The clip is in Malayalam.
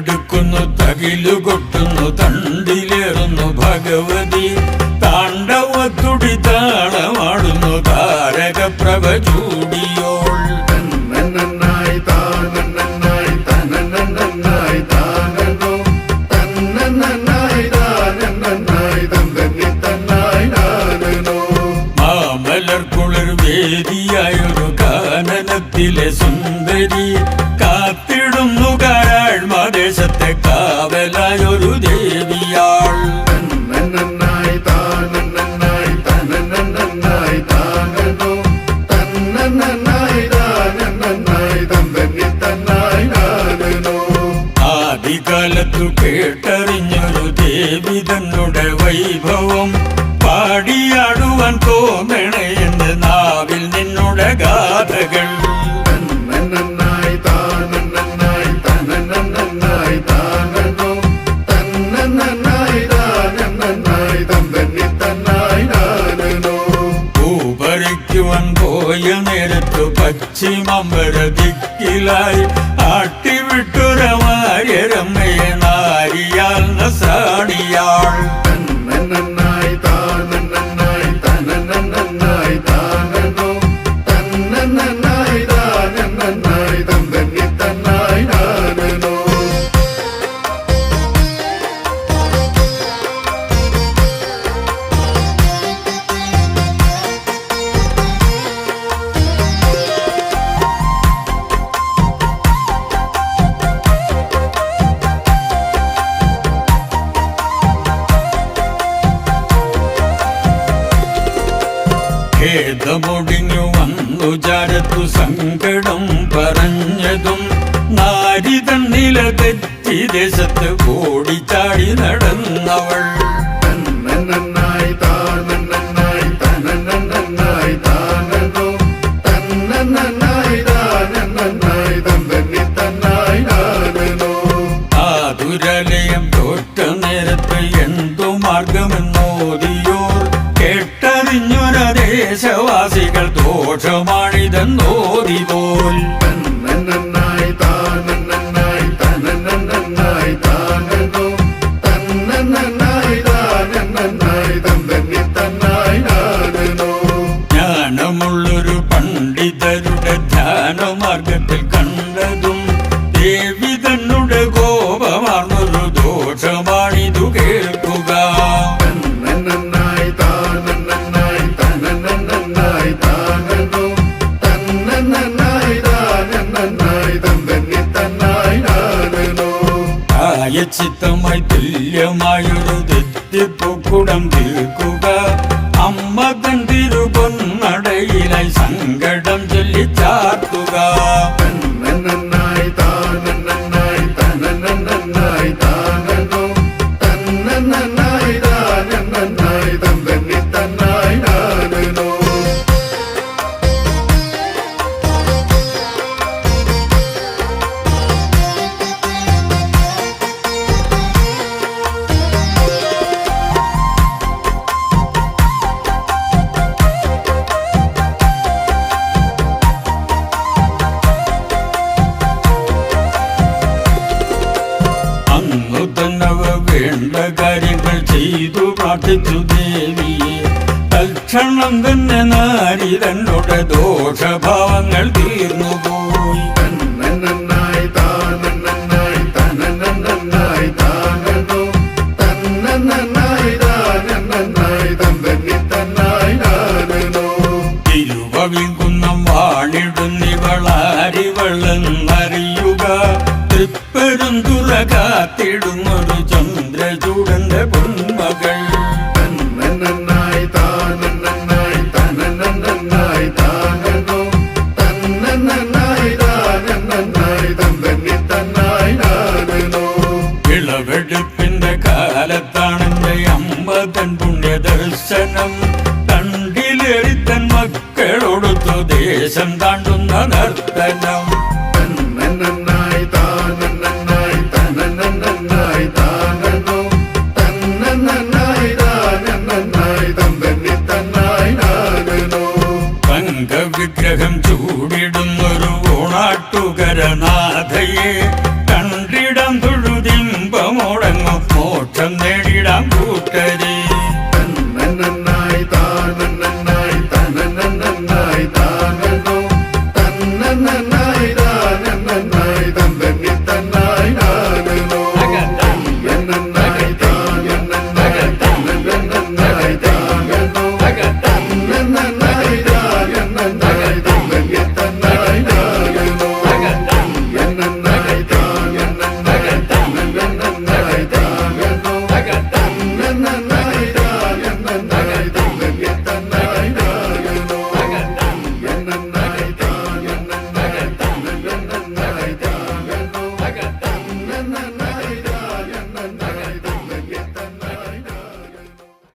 തകിലു കൊട്ടുന്നു തണ്ടിലേറുന്നു ഭഗവതി. താണ്ഡവത്തുടി താളമാടുന്നു താരകപ്രഭ ചൂടിയോൾ തന്നന്നന്നായി താനന്നന്നായി തനനന്നന്നായി താനനോ തന്നന്നന്നായി താനന്നന്നായി തന്തന്നി തന്നായി നാനനോ മാമലർ കുളിർ വേദിയായൊരു കാനനത്തിലെ സുന്ദരി. കേട്ടറിഞ്ഞൊരു ദേവി തന്നെ വൈഭവം പാടിയാടുവാൻ തോന്നണേ എന്ന് നാവിൽ നിന്നുടെ ഗാഥകൾ. പൂപറിക്കുവാൻ പോയ നേരത്തു പശ്ചിമമ്പര ദിക്കിലായി ഖേദമൊടിഞ്ഞു വന്നു ചാരത്തു സങ്കടം പറഞ്ഞതും നാരി തന്നില തെറ്റി ദേശത്ത് ഓടിച്ചാടി നടന്നവൾ. കേട്ടറിഞ്ഞൊരദേശവാസികൾ ദോഷമാണിതെന്നോതി പോൽ. ജ്ഞാനമുള്ളൊരു പണ്ഡിതരുടെ ധ്യാനമാർഗത്തിൽ കണ്ടതും ദേവി തന്നുടെ കോപമാർന്നൊരു പ്രായച്ചിത്തമായി തുല്യമായൊരു തെറ്റിപ്പുക്കുടം തീർക്കുക അമ്മ കണ്ടിരുപൊന്നടയിലായി സങ്കടം ചൊല്ലി വേണ്ട കാര്യങ്ങൾ ചെയ്തു പ്രാർത്ഥിച്ചു ദേവിയെ തൽക്ഷണം തന്നെ നാരി തന്നോട് ദോഷഭാവങ്ങൾ ചന്ദ്രചൂടന്റെ പൊന്മകൾ തന്നന്നന്നായി താനന്നന്നായി തനനന്നന്നായി താനനോ തന്നന്നന്നായി താനന്നന്നായി തന്തന്നി തന്നായി നാനനോ വിളവെടുപ്പിന്റെ കാലത്താണെന്റെ അമ്പതൻ പുണ്യ ദർശനം കണ്ടിലെറിത്തൻ മക്കളൊടുത്തു ദേശം താണ്ടുന്ന നർത്തനം. പൂക്കരി.